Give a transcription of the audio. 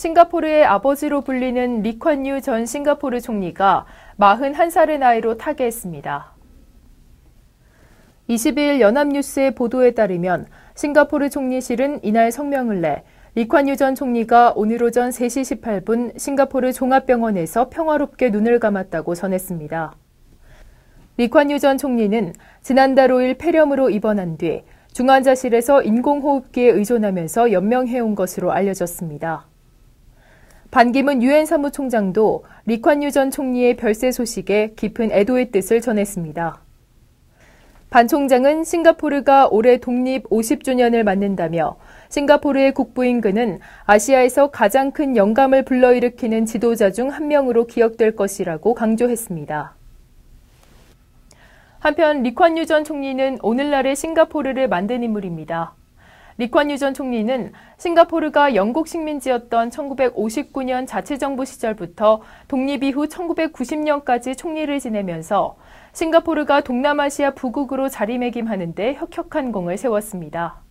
싱가포르의 아버지로 불리는 리콴유 전 싱가포르 총리가 41살의 나이로 타계했습니다. 20일 연합뉴스의 보도에 따르면 싱가포르 총리실은 이날 성명을 내 리콴유 전 총리가 오늘 오전 3시 18분 싱가포르 종합병원에서 평화롭게 눈을 감았다고 전했습니다. 리콴유 전 총리는 지난달 5일 폐렴으로 입원한 뒤 중환자실에서 인공호흡기에 의존하면서 연명해온 것으로 알려졌습니다. 반기문 유엔 사무총장도 리콴유 전 총리의 별세 소식에 깊은 애도의 뜻을 전했습니다. 반 총장은 싱가포르가 올해 독립 50주년을 맞는다며 싱가포르의 국부인 그는 아시아에서 가장 큰 영감을 불러일으키는 지도자 중 한 명으로 기억될 것이라고 강조했습니다. 한편 리콴유 전 총리는 오늘날의 싱가포르를 만든 인물입니다. 리콴유 전 총리는 싱가포르가 영국 식민지였던 1959년 자치정부 시절부터 독립 이후 1990년까지 총리를 지내면서 싱가포르가 동남아시아 부국으로 자리매김하는 데 혁혁한 공을 세웠습니다.